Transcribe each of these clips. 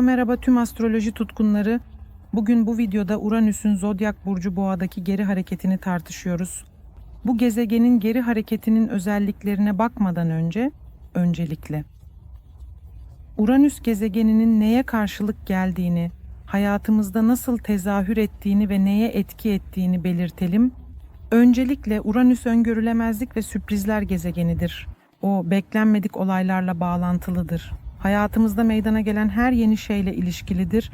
Merhaba tüm astroloji tutkunları. Bugün bu videoda Uranüs'ün zodyak burcu Boğa'daki geri hareketini tartışıyoruz. Bu gezegenin geri hareketinin özelliklerine bakmadan önce öncelikle Uranüs gezegeninin neye karşılık geldiğini, hayatımızda nasıl tezahür ettiğini ve neye etki ettiğini belirtelim. Öncelikle Uranüs öngörülemezlik ve sürprizler gezegenidir. O beklenmedik olaylarla bağlantılıdır. Hayatımızda meydana gelen her yeni şeyle ilişkilidir.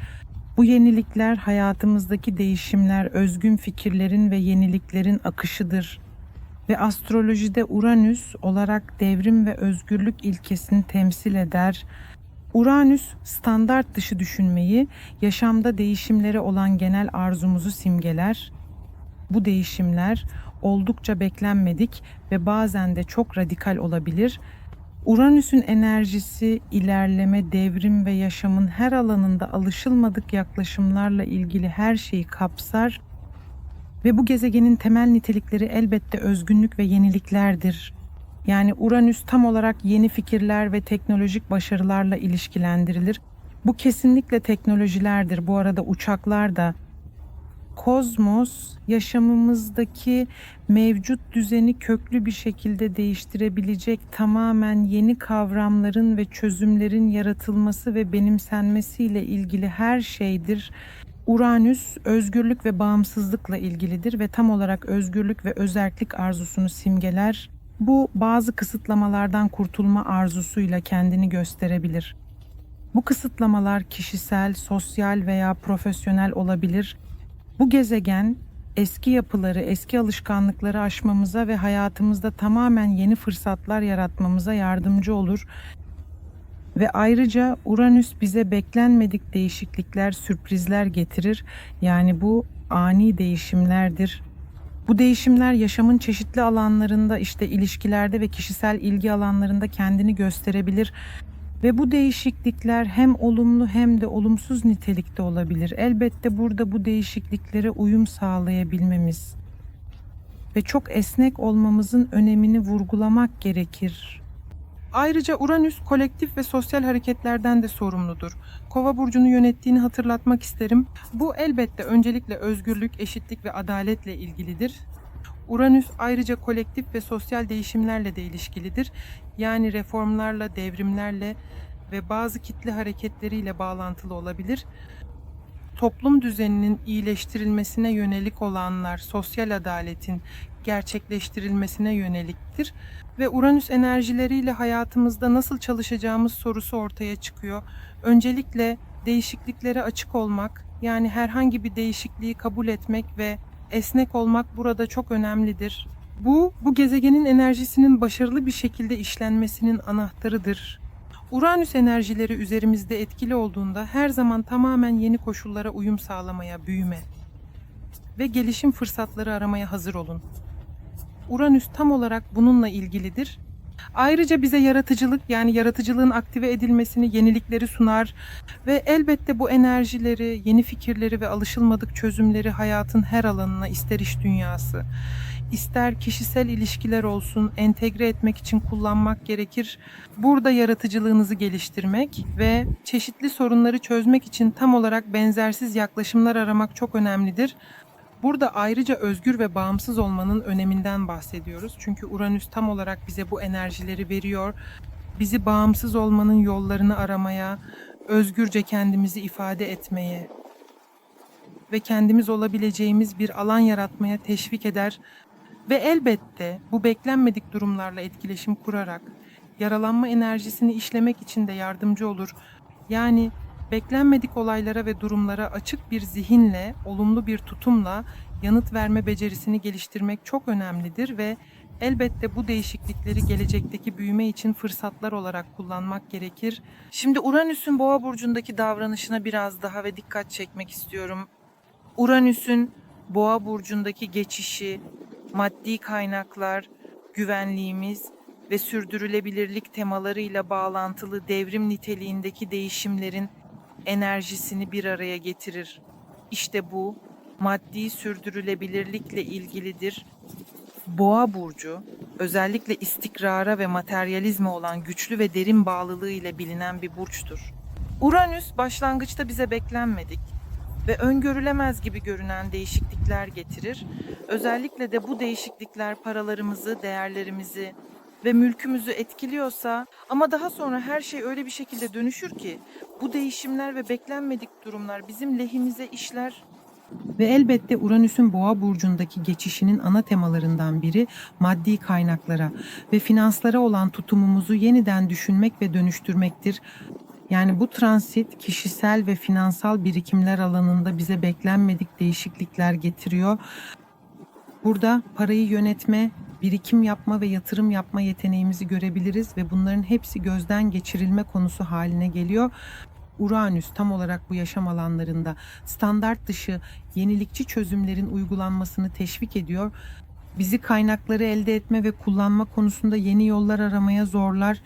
Bu yenilikler hayatımızdaki değişimler, özgün fikirlerin ve yeniliklerin akışıdır. Ve astrolojide Uranüs olarak devrim ve özgürlük ilkesini temsil eder. Uranüs standart dışı düşünmeyi, yaşamda değişimlere olan genel arzumuzu simgeler. Bu değişimler oldukça beklenmedik ve bazen de çok radikal olabilir. Uranüs'ün enerjisi ilerleme, devrim ve yaşamın her alanında alışılmadık yaklaşımlarla ilgili her şeyi kapsar ve bu gezegenin temel nitelikleri elbette özgünlük ve yeniliklerdir. Yani Uranüs tam olarak yeni fikirler ve teknolojik başarılarla ilişkilendirilir. Bu kesinlikle teknolojilerdir. Bu arada uçaklar da kozmos yaşamımızdaki mevcut düzeni köklü bir şekilde değiştirebilecek tamamen yeni kavramların ve çözümlerin yaratılması ve benimsenmesiyle ilgili her şeydir. Uranüs özgürlük ve bağımsızlıkla ilgilidir ve tam olarak özgürlük ve özerklik arzusunu simgeler. Bu bazı kısıtlamalardan kurtulma arzusuyla kendini gösterebilir. Bu kısıtlamalar kişisel, sosyal veya profesyonel olabilir. Bu gezegen eski yapıları, eski alışkanlıkları aşmamıza ve hayatımızda tamamen yeni fırsatlar yaratmamıza yardımcı olur. Ve ayrıca Uranüs bize beklenmedik değişiklikler, sürprizler getirir. Yani bu ani değişimlerdir. Bu değişimler yaşamın çeşitli alanlarında işte ilişkilerde ve kişisel ilgi alanlarında kendini gösterebilir. Ve bu değişiklikler hem olumlu hem de olumsuz nitelikte olabilir. Elbette burada bu değişikliklere uyum sağlayabilmemiz ve çok esnek olmamızın önemini vurgulamak gerekir. Ayrıca Uranüs kolektif ve sosyal hareketlerden de sorumludur. Kova burcunu yönettiğini hatırlatmak isterim. Bu elbette öncelikle özgürlük, eşitlik ve adaletle ilgilidir. Uranüs ayrıca kolektif ve sosyal değişimlerle de ilişkilidir. Yani reformlarla, devrimlerle ve bazı kitle hareketleriyle bağlantılı olabilir. Toplum düzeninin iyileştirilmesine yönelik olanlar, sosyal adaletin gerçekleştirilmesine yöneliktir ve Uranüs enerjileriyle hayatımızda nasıl çalışacağımız sorusu ortaya çıkıyor. Öncelikle değişikliklere açık olmak, yani herhangi bir değişikliği kabul etmek ve esnek olmak burada çok önemlidir. Bu, bu gezegenin enerjisinin başarılı bir şekilde işlenmesinin anahtarıdır. Uranüs enerjileri üzerimizde etkili olduğunda her zaman tamamen yeni koşullara uyum sağlamaya, büyüme ve gelişim fırsatları aramaya hazır olun. Uranüs tam olarak bununla ilgilidir. Ayrıca bize yaratıcılık yani yaratıcılığın aktive edilmesini, yenilikleri sunar ve elbette bu enerjileri, yeni fikirleri ve alışılmadık çözümleri hayatın her alanına ister iş dünyası, ister kişisel ilişkiler olsun entegre etmek için kullanmak gerekir. Burada yaratıcılığınızı geliştirmek ve çeşitli sorunları çözmek için tam olarak benzersiz yaklaşımlar aramak çok önemlidir. Burada ayrıca özgür ve bağımsız olmanın öneminden bahsediyoruz. Çünkü Uranüs tam olarak bize bu enerjileri veriyor. Bizi bağımsız olmanın yollarını aramaya, özgürce kendimizi ifade etmeye ve kendimiz olabileceğimiz bir alan yaratmaya teşvik eder ve elbette bu beklenmedik durumlarla etkileşim kurarak yaralanma enerjisini işlemek için de yardımcı olur. Yani beklenmedik olaylara ve durumlara açık bir zihinle, olumlu bir tutumla yanıt verme becerisini geliştirmek çok önemlidir ve elbette bu değişiklikleri gelecekteki büyüme için fırsatlar olarak kullanmak gerekir. Şimdi Uranüs'ün Boğa burcundaki davranışına biraz daha ve dikkat çekmek istiyorum. Uranüs'ün Boğa burcundaki geçişi, maddi kaynaklar, güvenliğimiz ve sürdürülebilirlik temalarıyla bağlantılı devrim niteliğindeki değişimlerin enerjisini bir araya getirir. İşte bu maddi sürdürülebilirlikle ilgilidir. Boğa burcu özellikle istikrara ve materyalizme olan güçlü ve derin bağlılığı ile bilinen bir burçtur. Uranüs başlangıçta bize beklenmedik ve öngörülemez gibi görünen değişiklikler getirir. Özellikle de bu değişiklikler paralarımızı, değerlerimizi ve mülkümüzü etkiliyorsa ama daha sonra her şey öyle bir şekilde dönüşür ki bu değişimler ve beklenmedik durumlar bizim lehimize işler ve elbette Uranüs'ün Boğa burcundaki geçişinin ana temalarından biri maddi kaynaklara ve finanslara olan tutumumuzu yeniden düşünmek ve dönüştürmektir. Yani bu transit kişisel ve finansal birikimler alanında bize beklenmedik değişiklikler getiriyor. Burada parayı yönetme, birikim yapma ve yatırım yapma yeteneğimizi görebiliriz ve bunların hepsi gözden geçirilme konusu haline geliyor. Uranüs tam olarak bu yaşam alanlarında standart dışı yenilikçi çözümlerin uygulanmasını teşvik ediyor. Bizi kaynakları elde etme ve kullanma konusunda yeni yollar aramaya zorlar.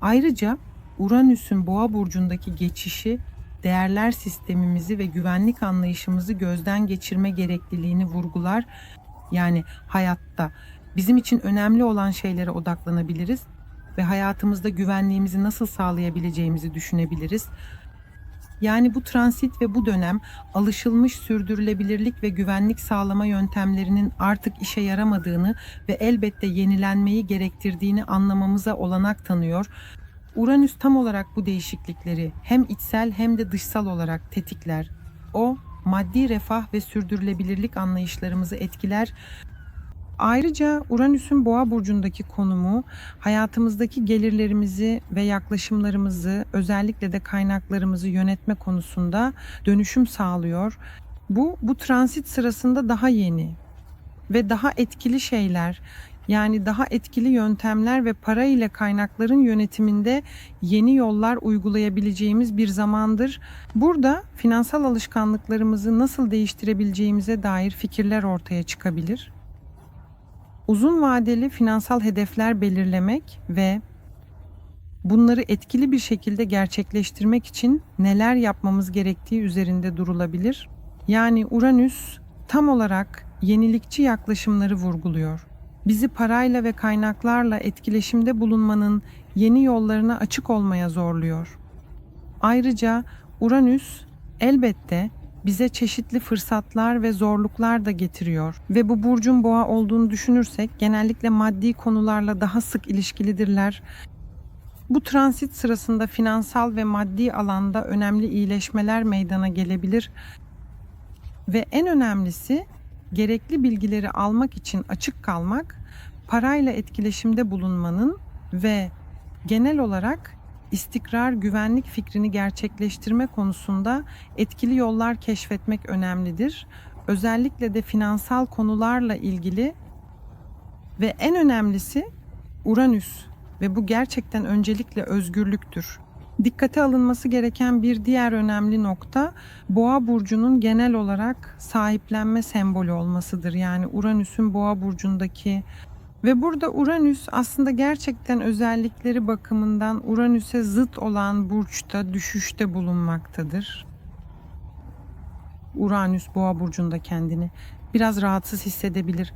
Ayrıca Uranüs'ün Boğa burcundaki geçişi değerler sistemimizi ve güvenlik anlayışımızı gözden geçirme gerekliliğini vurgular. Yani hayatta bizim için önemli olan şeylere odaklanabiliriz ve hayatımızda güvenliğimizi nasıl sağlayabileceğimizi düşünebiliriz. Yani bu transit ve bu dönem alışılmış sürdürülebilirlik ve güvenlik sağlama yöntemlerinin artık işe yaramadığını ve elbette yenilenmeyi gerektirdiğini anlamamıza olanak tanıyor. Uranüs tam olarak bu değişiklikleri hem içsel hem de dışsal olarak tetikler. O maddi refah ve sürdürülebilirlik anlayışlarımızı etkiler Ayrıca Uranüs'ün Boğa burcundaki konumu hayatımızdaki gelirlerimizi ve yaklaşımlarımızı özellikle de kaynaklarımızı yönetme konusunda dönüşüm sağlıyor. Bu bu transit sırasında daha yeni ve daha etkili şeyler yani daha etkili yöntemler ve para ile kaynakların yönetiminde yeni yollar uygulayabileceğimiz bir zamandır. Burada finansal alışkanlıklarımızı nasıl değiştirebileceğimize dair fikirler ortaya çıkabilir uzun vadeli finansal hedefler belirlemek ve bunları etkili bir şekilde gerçekleştirmek için neler yapmamız gerektiği üzerinde durulabilir. Yani Uranüs tam olarak yenilikçi yaklaşımları vurguluyor. Bizi parayla ve kaynaklarla etkileşimde bulunmanın yeni yollarına açık olmaya zorluyor. Ayrıca Uranüs elbette bize çeşitli fırsatlar ve zorluklar da getiriyor. Ve bu burcun boğa olduğunu düşünürsek genellikle maddi konularla daha sık ilişkilidirler. Bu transit sırasında finansal ve maddi alanda önemli iyileşmeler meydana gelebilir. Ve en önemlisi gerekli bilgileri almak için açık kalmak, parayla etkileşimde bulunmanın ve genel olarak istikrar, güvenlik fikrini gerçekleştirme konusunda etkili yollar keşfetmek önemlidir. Özellikle de finansal konularla ilgili ve en önemlisi Uranüs ve bu gerçekten öncelikle özgürlüktür. Dikkate alınması gereken bir diğer önemli nokta Boğa burcunun genel olarak sahiplenme sembolü olmasıdır. Yani Uranüs'ün Boğa burcundaki ve burada Uranüs aslında gerçekten özellikleri bakımından Uranüs'e zıt olan burçta düşüşte bulunmaktadır. Uranüs Boğa burcunda kendini biraz rahatsız hissedebilir.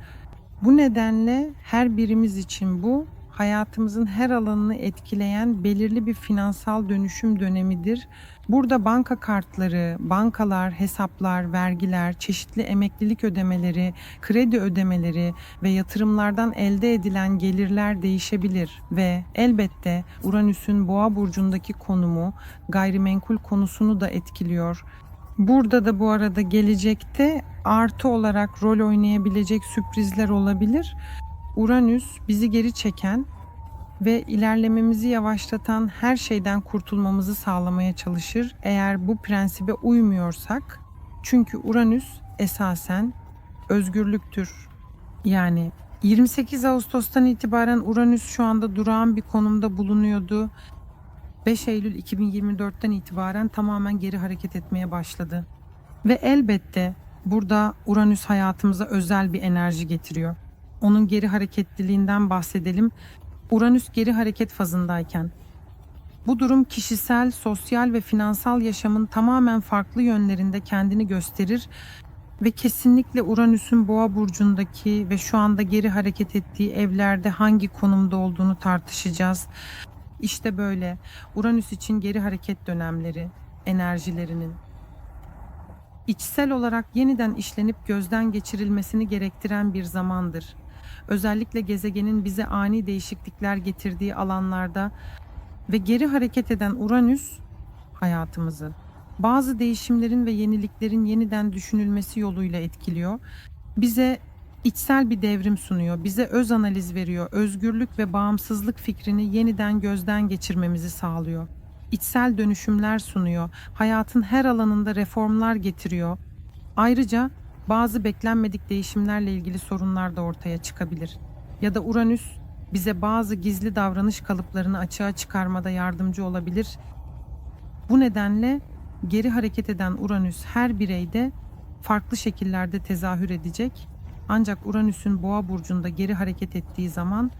Bu nedenle her birimiz için bu hayatımızın her alanını etkileyen belirli bir finansal dönüşüm dönemidir. Burada banka kartları, bankalar, hesaplar, vergiler, çeşitli emeklilik ödemeleri, kredi ödemeleri ve yatırımlardan elde edilen gelirler değişebilir ve elbette Uranüs'ün Boğa burcundaki konumu gayrimenkul konusunu da etkiliyor. Burada da bu arada gelecekte artı olarak rol oynayabilecek sürprizler olabilir. Uranüs bizi geri çeken ve ilerlememizi yavaşlatan her şeyden kurtulmamızı sağlamaya çalışır eğer bu prensibe uymuyorsak. Çünkü Uranüs esasen özgürlüktür. Yani 28 Ağustos'tan itibaren Uranüs şu anda durağan bir konumda bulunuyordu. 5 Eylül 2024'ten itibaren tamamen geri hareket etmeye başladı. Ve elbette burada Uranüs hayatımıza özel bir enerji getiriyor. Onun geri hareketliliğinden bahsedelim. Uranüs geri hareket fazındayken bu durum kişisel, sosyal ve finansal yaşamın tamamen farklı yönlerinde kendini gösterir ve kesinlikle Uranüs'ün Boğa burcundaki ve şu anda geri hareket ettiği evlerde hangi konumda olduğunu tartışacağız. İşte böyle Uranüs için geri hareket dönemleri, enerjilerinin içsel olarak yeniden işlenip gözden geçirilmesini gerektiren bir zamandır. Özellikle gezegenin bize ani değişiklikler getirdiği alanlarda ve geri hareket eden Uranüs hayatımızı bazı değişimlerin ve yeniliklerin yeniden düşünülmesi yoluyla etkiliyor. Bize içsel bir devrim sunuyor. Bize öz analiz veriyor. Özgürlük ve bağımsızlık fikrini yeniden gözden geçirmemizi sağlıyor. İçsel dönüşümler sunuyor. Hayatın her alanında reformlar getiriyor. Ayrıca bazı beklenmedik değişimlerle ilgili sorunlar da ortaya çıkabilir. Ya da Uranüs bize bazı gizli davranış kalıplarını açığa çıkarmada yardımcı olabilir. Bu nedenle geri hareket eden Uranüs her bireyde farklı şekillerde tezahür edecek. Ancak Uranüs'ün Boğa burcunda geri hareket ettiği zaman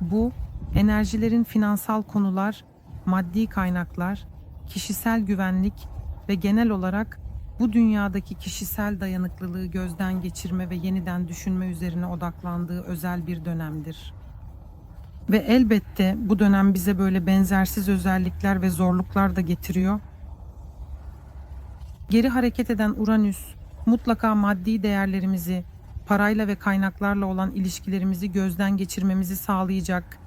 bu enerjilerin finansal konular, maddi kaynaklar, kişisel güvenlik ve genel olarak bu dünyadaki kişisel dayanıklılığı gözden geçirme ve yeniden düşünme üzerine odaklandığı özel bir dönemdir. Ve elbette bu dönem bize böyle benzersiz özellikler ve zorluklar da getiriyor. Geri hareket eden Uranüs mutlaka maddi değerlerimizi, parayla ve kaynaklarla olan ilişkilerimizi gözden geçirmemizi sağlayacak.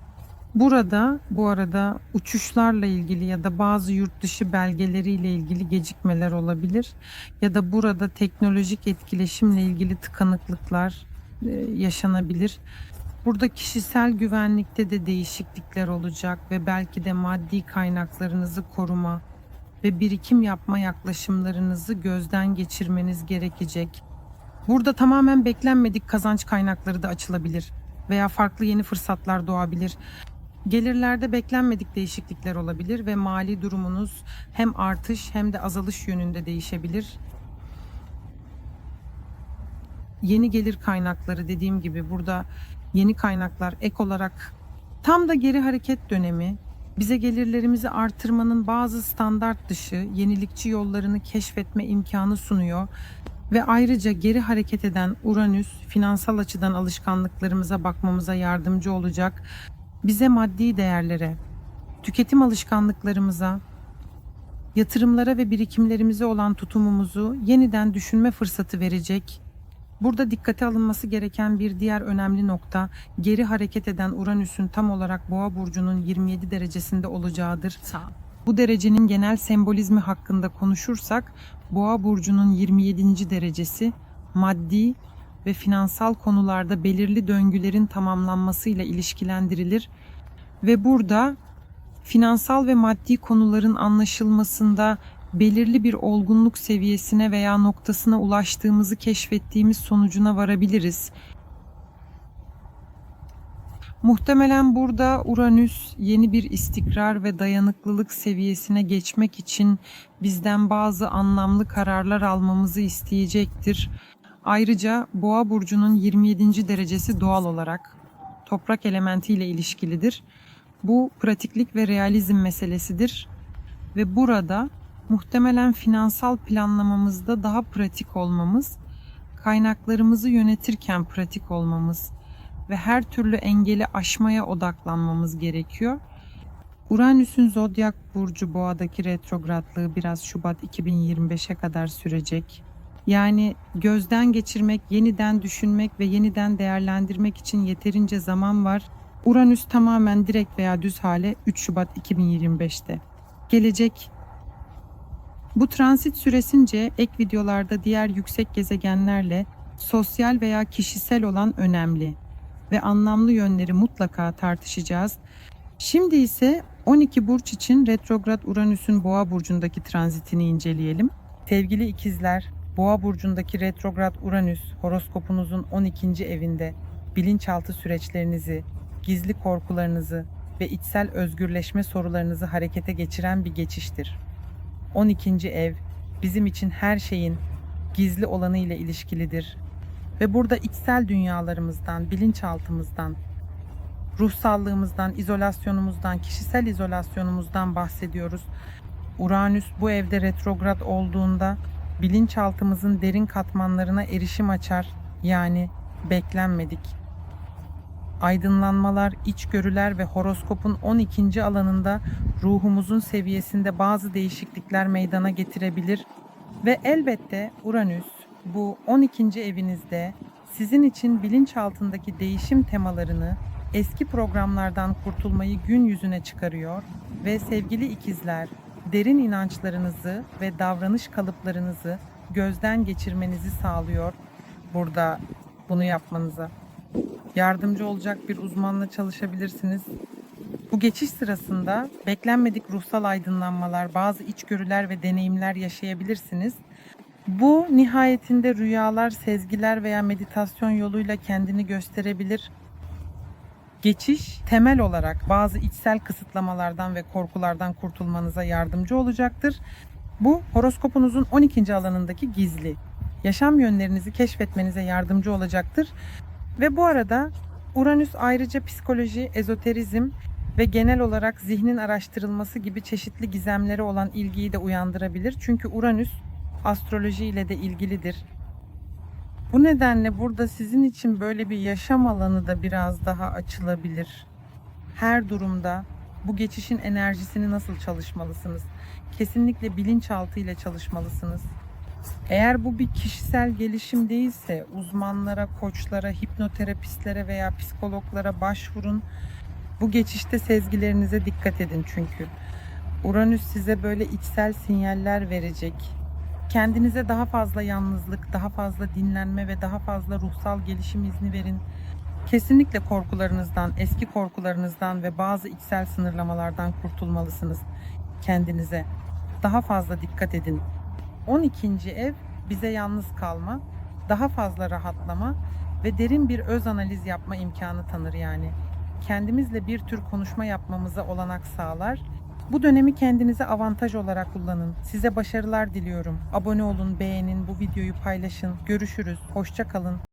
Burada bu arada uçuşlarla ilgili ya da bazı yurt dışı belgeleriyle ilgili gecikmeler olabilir ya da burada teknolojik etkileşimle ilgili tıkanıklıklar e, yaşanabilir. Burada kişisel güvenlikte de değişiklikler olacak ve belki de maddi kaynaklarınızı koruma ve birikim yapma yaklaşımlarınızı gözden geçirmeniz gerekecek. Burada tamamen beklenmedik kazanç kaynakları da açılabilir veya farklı yeni fırsatlar doğabilir. Gelirlerde beklenmedik değişiklikler olabilir ve mali durumunuz hem artış hem de azalış yönünde değişebilir. Yeni gelir kaynakları dediğim gibi burada yeni kaynaklar ek olarak tam da geri hareket dönemi bize gelirlerimizi artırmanın bazı standart dışı yenilikçi yollarını keşfetme imkanı sunuyor ve ayrıca geri hareket eden Uranüs finansal açıdan alışkanlıklarımıza bakmamıza yardımcı olacak. Bize maddi değerlere, tüketim alışkanlıklarımıza, yatırımlara ve birikimlerimize olan tutumumuzu yeniden düşünme fırsatı verecek. Burada dikkate alınması gereken bir diğer önemli nokta geri hareket eden Uranüs'ün tam olarak Boğa burcunun 27 derecesinde olacağıdır. Sağ. Bu derecenin genel sembolizmi hakkında konuşursak Boğa burcunun 27. derecesi maddi ve finansal konularda belirli döngülerin tamamlanmasıyla ilişkilendirilir ve burada finansal ve maddi konuların anlaşılmasında belirli bir olgunluk seviyesine veya noktasına ulaştığımızı keşfettiğimiz sonucuna varabiliriz. Muhtemelen burada Uranüs yeni bir istikrar ve dayanıklılık seviyesine geçmek için bizden bazı anlamlı kararlar almamızı isteyecektir. Ayrıca Boğa burcunun 27. derecesi doğal olarak toprak elementiyle ilişkilidir. Bu pratiklik ve realizm meselesidir ve burada muhtemelen finansal planlamamızda daha pratik olmamız, kaynaklarımızı yönetirken pratik olmamız ve her türlü engeli aşmaya odaklanmamız gerekiyor. Uranüs'ün zodyak burcu boğadaki retrogratlığı biraz Şubat 2025'e kadar sürecek. Yani gözden geçirmek, yeniden düşünmek ve yeniden değerlendirmek için yeterince zaman var. Uranüs tamamen direkt veya düz hale 3 Şubat 2025'te. Gelecek bu transit süresince ek videolarda diğer yüksek gezegenlerle sosyal veya kişisel olan önemli ve anlamlı yönleri mutlaka tartışacağız. Şimdi ise 12 burç için retrograd Uranüs'ün Boğa burcundaki transitini inceleyelim. Sevgili ikizler, Boğa burcundaki retrograd Uranüs horoskopunuzun 12. evinde bilinçaltı süreçlerinizi, gizli korkularınızı ve içsel özgürleşme sorularınızı harekete geçiren bir geçiştir. 12. ev bizim için her şeyin gizli olanı ile ilişkilidir. Ve burada içsel dünyalarımızdan, bilinçaltımızdan, ruhsallığımızdan, izolasyonumuzdan, kişisel izolasyonumuzdan bahsediyoruz. Uranüs bu evde retrograd olduğunda bilinçaltımızın derin katmanlarına erişim açar. Yani beklenmedik. aydınlanmalar, içgörüler ve horoskopun 12. alanında ruhumuzun seviyesinde bazı değişiklikler meydana getirebilir ve elbette Uranüs bu 12. evinizde sizin için bilinçaltındaki değişim temalarını, eski programlardan kurtulmayı gün yüzüne çıkarıyor ve sevgili ikizler, derin inançlarınızı ve davranış kalıplarınızı gözden geçirmenizi sağlıyor burada bunu yapmanıza. Yardımcı olacak bir uzmanla çalışabilirsiniz. Bu geçiş sırasında beklenmedik ruhsal aydınlanmalar, bazı içgörüler ve deneyimler yaşayabilirsiniz. Bu nihayetinde rüyalar, sezgiler veya meditasyon yoluyla kendini gösterebilir. Geçiş temel olarak bazı içsel kısıtlamalardan ve korkulardan kurtulmanıza yardımcı olacaktır. Bu horoskopunuzun 12. alanındaki gizli yaşam yönlerinizi keşfetmenize yardımcı olacaktır. Ve bu arada Uranüs ayrıca psikoloji, ezoterizm ve genel olarak zihnin araştırılması gibi çeşitli gizemlere olan ilgiyi de uyandırabilir. Çünkü Uranüs astroloji ile de ilgilidir. Bu nedenle burada sizin için böyle bir yaşam alanı da biraz daha açılabilir. Her durumda bu geçişin enerjisini nasıl çalışmalısınız? Kesinlikle bilinçaltı ile çalışmalısınız. Eğer bu bir kişisel gelişim değilse uzmanlara, koçlara, hipnoterapistlere veya psikologlara başvurun. Bu geçişte sezgilerinize dikkat edin çünkü. Uranüs size böyle içsel sinyaller verecek. Kendinize daha fazla yalnızlık, daha fazla dinlenme ve daha fazla ruhsal gelişim izni verin. Kesinlikle korkularınızdan, eski korkularınızdan ve bazı içsel sınırlamalardan kurtulmalısınız kendinize. Daha fazla dikkat edin. 12. ev bize yalnız kalma, daha fazla rahatlama ve derin bir öz analiz yapma imkanı tanır yani. Kendimizle bir tür konuşma yapmamıza olanak sağlar. Bu dönemi kendinize avantaj olarak kullanın. Size başarılar diliyorum. Abone olun, beğenin, bu videoyu paylaşın. Görüşürüz. Hoşça kalın.